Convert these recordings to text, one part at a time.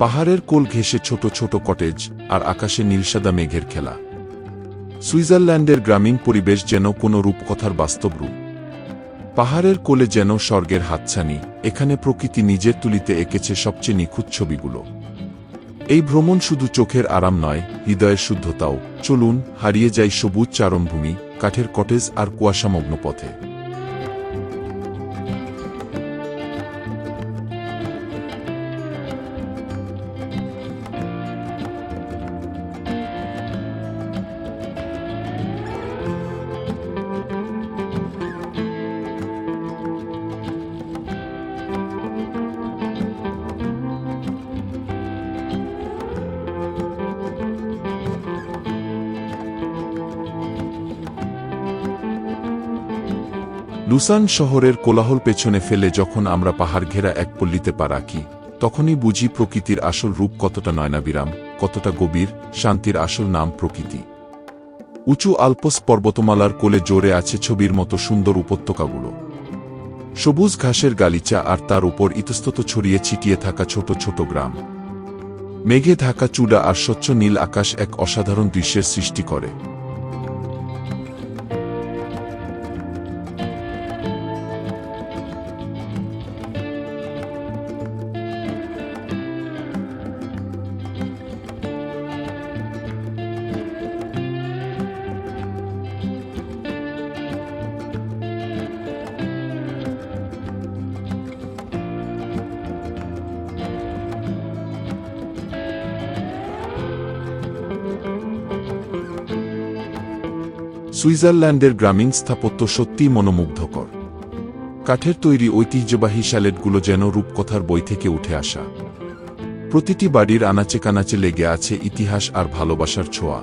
পাহাড়ের কোল ঘেঁষে ছোট ছোট কটেজ আর আকাশে নীলসাদা মেঘের খেলা। সুইজারল্যান্ডের গ্রামীণ পরিবেশ যেন কোনো রূপকথার বাস্তব রূপ। পাহাড়ের কোলে যেন স্বর্গের হাতছানি, এখানে প্রকৃতি নিজের তুলিতে এঁকেছে সবচেয়ে নিখুঁত ছবিগুলো। এই ভ্রমণ শুধু চোখের আরাম নয়, হৃদয়ের শুদ্ধতাও। চলুন, হারিয়ে যাই সবুজ চারণভূমি, কাঠের কটেজ আর কুয়াশামগ্ন পথে। লুসান শহরের কোলাহল পেছনে ফেলে যখন আমরা পাহাড় ঘেরা এক পল্লীতে পা রাখি, তখনই বুঝি প্রকৃতির আসল রূপ কতটা নয়নাবিরাম, কতটা গভীর, শান্তির আসল নাম প্রকৃতি। উঁচু আলপস পর্বতমালার কোলে জোরে আছে ছবির মতো সুন্দর উপত্যকাগুলো। সবুজ ঘাসের গালিচা আর তার উপর ইতস্তত ছড়িয়ে ছিটিয়ে থাকা ছোট ছোট গ্রাম। মেঘে ঢাকা চূড়া আর স্বচ্ছ নীল আকাশ এক অসাধারণ দৃশ্যের সৃষ্টি করে। সুইজারল্যান্ডের গ্রামীণ স্থাপত্য সত্যিই মনোমুগ্ধকর। কাঠের তৈরি ঐতিহ্যবাহী স্যালেটগুলো যেন রূপকথার বই থেকে উঠে আসা। প্রতিটি বাড়ির আনাচে কানাচে লেগে আছে ইতিহাস আর ভালোবাসার ছোঁয়া।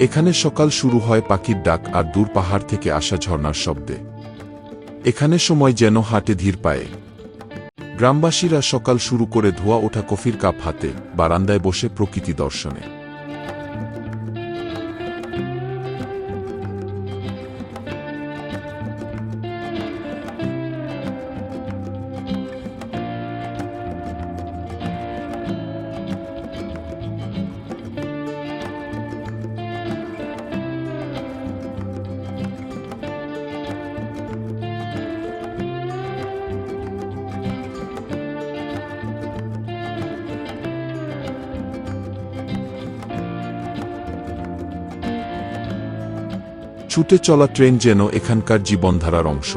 এখানে সকাল শুরু হয় পাখির ডাক আর দূর পাহাড় থেকে আসা ঝর্ণার শব্দে। এখানে সময় যেন হাটে ধীর পায়ে। গ্রামবাসীরা সকাল শুরু করে ধোয়া ওঠা কফির কাপ হাতে, বারান্দায় বসে প্রকৃতি দর্শনে। ছুটে চলা ট্রেন যেন এখানকার জীবনধারার অংশ।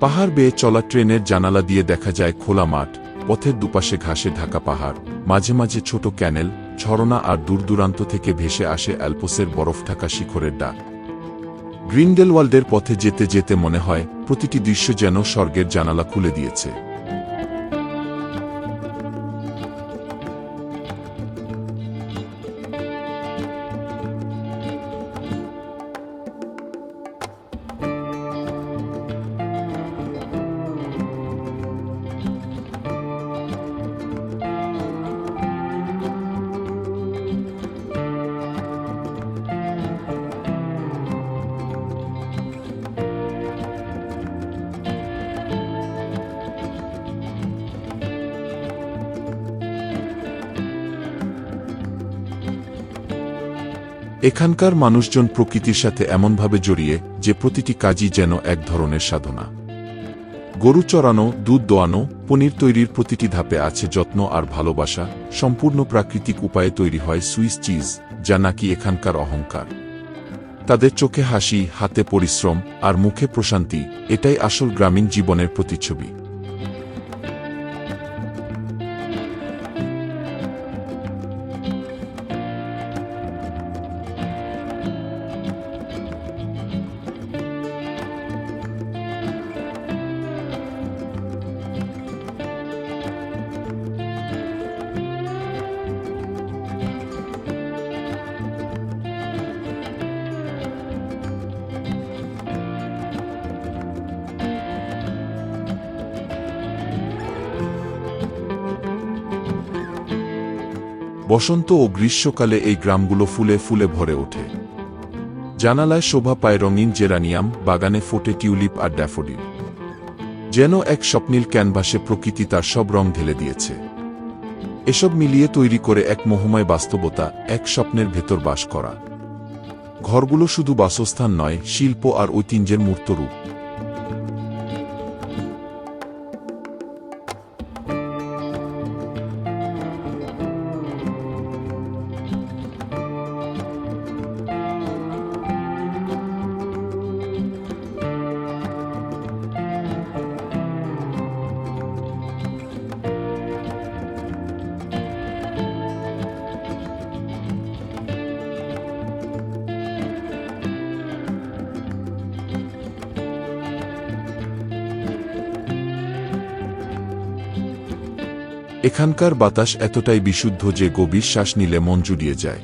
পাহাড় বেয়ে চলা ট্রেনের জানালা দিয়ে দেখা যায় খোলা মাঠ, পথের দুপাশে ঘাসে ঢাকা পাহাড়, মাঝে মাঝে ছোট ক্যানেল ঝরনা আর দূরদূরান্ত থেকে ভেসে আসে অ্যালপোসের বরফ ঢাকা শিখরের ডাক। গ্রিন্ডেলওয়াল্ডের পথে যেতে যেতে মনে হয়, প্রতিটি দৃশ্য যেন স্বর্গের জানালা খুলে দিয়েছে। এখানকার মানুষজন প্রকৃতির সাথে এমনভাবে জড়িয়ে যে প্রতিটি কাজই যেন এক ধরনের সাধনা। গরু চড়ানো দুধ দোয়ানো, পনির তৈরির প্রতিটি ধাপে আছে যত্ন আর ভালোবাসা, সম্পূর্ণ প্রাকৃতিক উপায়ে তৈরি হয় সুইস চিজ, যা নাকি এখানকার অহংকার। তাদের চোখে হাসি, হাতে পরিশ্রম আর মুখে প্রশান্তি, এটাই আসল গ্রামীণ জীবনের প্রতিচ্ছবি। বসন্ত ও গ্রীষ্মকালে এই গ্রামগুলো ফুলে ফুলে ভরে ওঠে। জানালায় শোভা পায় রঙিন জেরানিয়াম, বাগানে ফোটে টিউলিপ আর ড্যাফোডিল। যেন এক স্বপ্নীল ক্যানভাসে প্রকৃতি তার সব রং ঢেলে দিয়েছে। এসব মিলিয়ে তৈরি করে এক মোহময় বাস্তবতা, এক স্বপ্নের ভেতর বাস করা। ঘরগুলো শুধু বাসস্থান নয়, শিল্প আর ঐতিহ্যের মূর্তরূপ এখানকার বাতাস এতটাই বিশুদ্ধ যে গভীর শ্বাস নিলে মন জুড়িয়ে যায়।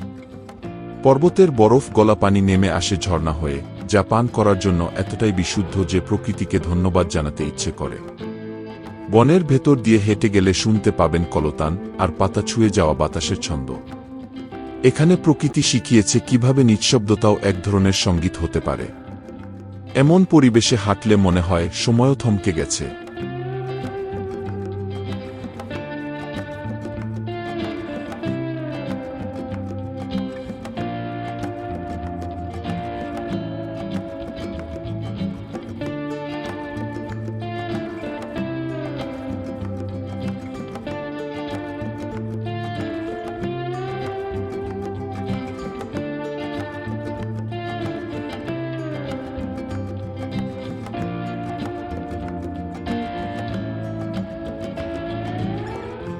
পর্বতের বরফ গলা পানি নেমে আসে ঝর্ণা হয়ে, যা পান করার জন্য এতটাই বিশুদ্ধ যে প্রকৃতিকে ধন্যবাদ জানাতে ইচ্ছে করে। বনের ভেতর দিয়ে হেঁটে গেলে শুনতে পাবেন কলতান আর পাতা ছুঁয়ে যাওয়া বাতাসের ছন্দ। এখানে প্রকৃতি শিখিয়েছে কীভাবে নিঃশব্দতাও এক ধরনের সংগীত হতে পারে। এমন পরিবেশে হাঁটলে মনে হয় সময়ও থমকে গেছে।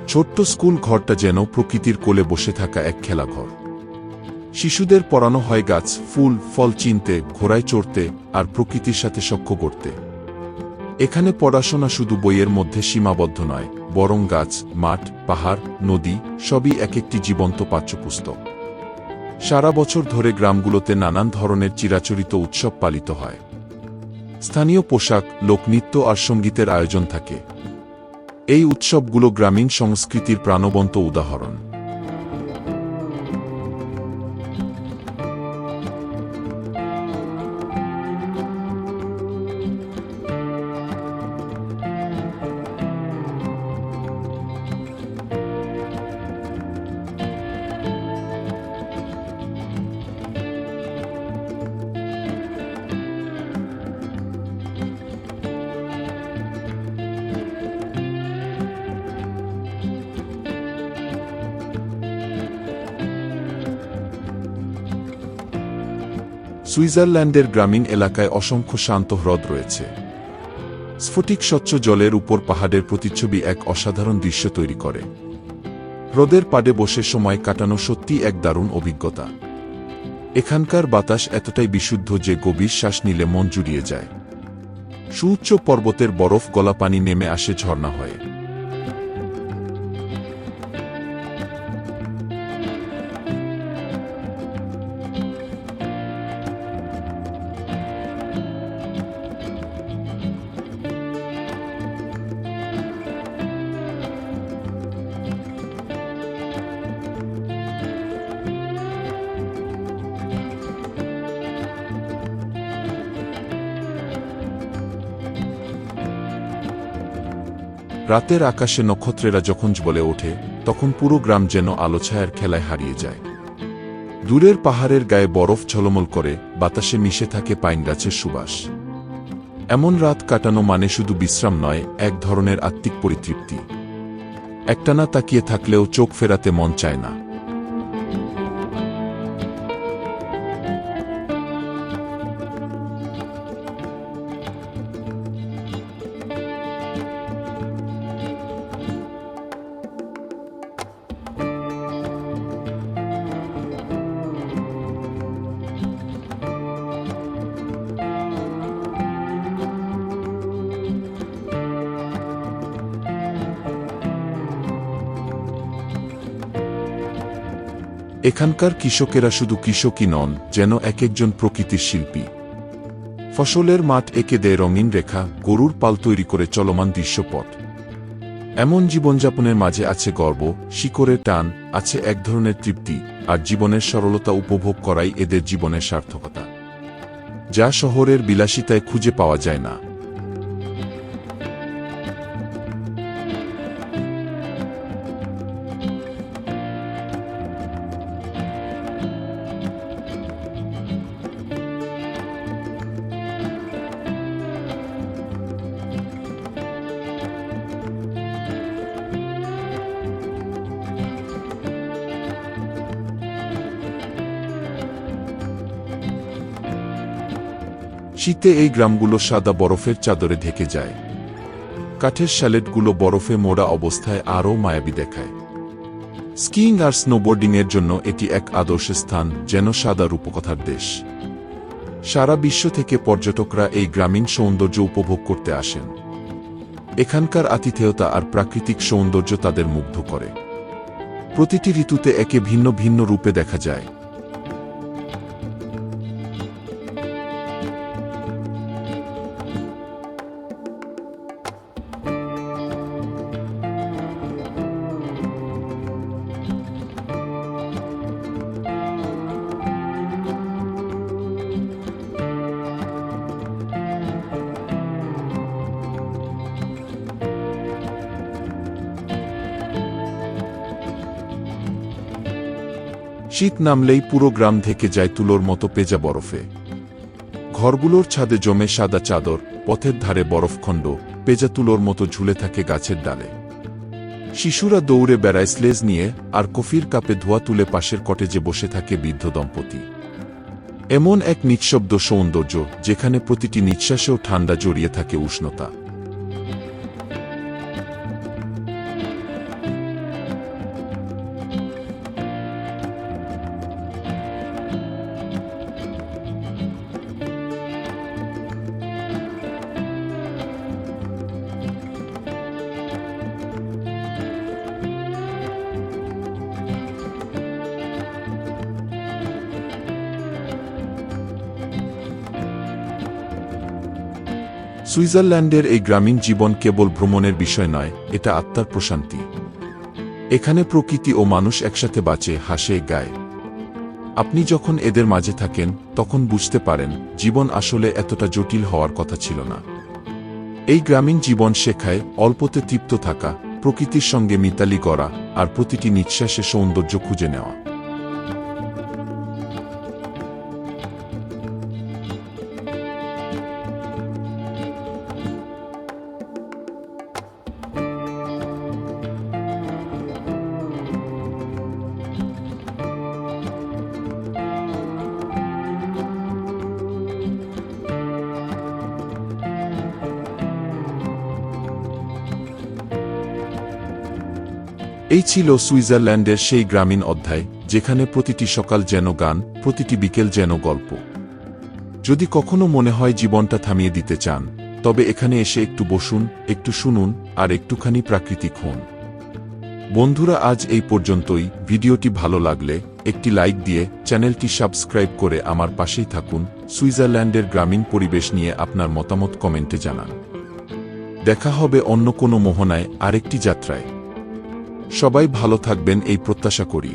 ছোট্ট স্কুল ঘরটা যেন প্রকৃতির কোলে বসে থাকা এক খেলাঘর। শিশুদের পড়ানো হয় গাছ, ফুল, ফল চিনতে, ঘোড়ায় চড়তে আর প্রকৃতির সাথে সখ্য করতে। এখানে পড়াশোনা শুধু বইয়ের মধ্যে সীমাবদ্ধ নয়, বরং গাছ, মাঠ, পাহাড়, নদী সবই এক একটি জীবন্ত পাঠ্যপুস্তক। সারা বছর ধরে গ্রামগুলোতে নানান ধরনের চিরাচরিত উৎসব পালিত হয়। স্থানীয় পোশাক, লোকনৃত্য আর সঙ্গীতের আয়োজন থাকে। এই উৎসবগুলো গ্রামীণ সংস্কৃতির প্রাণবন্ত উদাহরণ। সুইজারল্যান্ডের গ্রামীণ এলাকায় অসংখ্য শান্ত হ্রদ রয়েছে। স্ফটিক স্বচ্ছ জলের উপর পাহাড়ের প্রতিচ্ছবি এক অসাধারণ দৃশ্য তৈরি করে। হ্রদের পাড়ে বসে সময় কাটানো সত্যি এক দারুণ অভিজ্ঞতা। এখানকার বাতাস এতটাই বিশুদ্ধ যে গভীর শ্বাস নিলে মন জুড়িয়ে যায়। সুউচ্চ পর্বতের বরফ গলা পানি নেমে আসে ঝর্ণা হয়ে। রাতের আকাশে নক্ষত্রেরা যখন বলে ওঠে, তখন পুরো গ্রাম যেন আলোছায়ার খেলায় হারিয়ে যায়। দূরের পাহাড়ের গায়ে বরফ ঝলমল করে, বাতাসে মিশে থাকে পাইন গাছের সুবাস। এমন রাত কাটানো মানে শুধু বিশ্রাম নয়, এক ধরনের আত্মিক পরিতৃপ্তি। একটানা তাকিয়ে থাকলেও চোখ ফেরাতে মন চায় না। এখানকার কৃষকেরা শুধু কৃষকই নন, যেন এক একজন প্রকৃতির শিল্পী। ফসলের মাঠ এঁকে দেয় রঙিন রেখা, গরুর পাল তৈরি করে চলমান দৃশ্যপট। এমন জীবনযাপনের মাঝে আছে গর্ব, শিকড়ের টান, আছে এক ধরনের তৃপ্তি, আর জীবনের সরলতা উপভোগ করাই এদের জীবনের সার্থকতা। যা শহরের বিলাসিতায় খুঁজে পাওয়া যায় না। শীতে এই গ্রামগুলো সাদা বরফের চাদরে ঢেকে যায়। কাঠের শ্যালেটগুলো বরফে মোড়া অবস্থায় আরও মায়াবী দেখায়। স্কিইং আর স্নোবোর্ডিংয়ের জন্য এটি এক আদর্শ স্থান, যেন সাদা রূপকথার দেশ। সারা বিশ্ব থেকে পর্যটকরা এই গ্রামীণ সৌন্দর্য উপভোগ করতে আসেন। এখানকার আতিথেয়তা আর প্রাকৃতিক সৌন্দর্য তাদের মুগ্ধ করে। প্রতিটি ঋতুতে একে ভিন্ন ভিন্ন রূপে দেখা যায়। শীত নামলেই পুরো গ্রাম থেকে যায় তুলোর মতো পেজা বরফে। ঘরগুলোর ছাদে জমে সাদা চাদর, পথের ধারে বরফখণ্ড পেজা তুলোর মতো ঝুলে থাকে গাছের ডালে। শিশুরা দৌড়ে বেড়ায় স্লেজ নিয়ে, আর কফির কাপে ধোয়া তুলে পাশের কটেজে বসে থাকে বৃদ্ধ দম্পতি। এমন এক নিঃশব্দ সৌন্দর্য, যেখানে প্রতিটি নিঃশ্বাসেও ঠান্ডা জড়িয়ে থাকে উষ্ণতা। সুইজারল্যান্ডের এই গ্রামীণ জীবন কেবল ভ্রমণের বিষয় নয়, এটা আত্মার প্রশান্তি। এখানে প্রকৃতি ও মানুষ একসাথে বাঁচে, হাসে, গায়। আপনি যখন এদের মাঝে থাকেন, তখন বুঝতে পারেন, জীবন আসলে এতটা জটিল হওয়ার কথা ছিল না। এই গ্রামীণ জীবন শেখায় অল্পতে তৃপ্ত থাকা, প্রকৃতির সঙ্গে মিতালি করা, আর প্রতিটি নিঃশ্বাসে সৌন্দর্য খুঁজে নেওয়া। এই ছিল সুইজারল্যান্ডের সেই গ্রামীণ অধ্যায়, যেখানে প্রতিটি সকাল যেন গান, প্রতিটি বিকেল যেন গল্প। যদি কখনো মনে হয় জীবনটা থামিয়ে দিতে চান, তবে এখানে এসে একটু বসুন, একটু শুনুন, আর একটুখানি প্রাকৃতিক হন। বন্ধুরা, আজ এই পর্যন্তই। ভিডিওটি ভালো লাগলে একটি লাইক দিয়ে চ্যানেলটি সাবস্ক্রাইব করে আমার পাশেই থাকুন। সুইজারল্যান্ডের গ্রামীণ পরিবেশ নিয়ে আপনার মতামত কমেন্টে জানান। দেখা হবে অন্য কোনো মোহনায় আরেকটি যাত্রায়। সবাই ভালো থাকবেন এই প্রত্যাশা করি।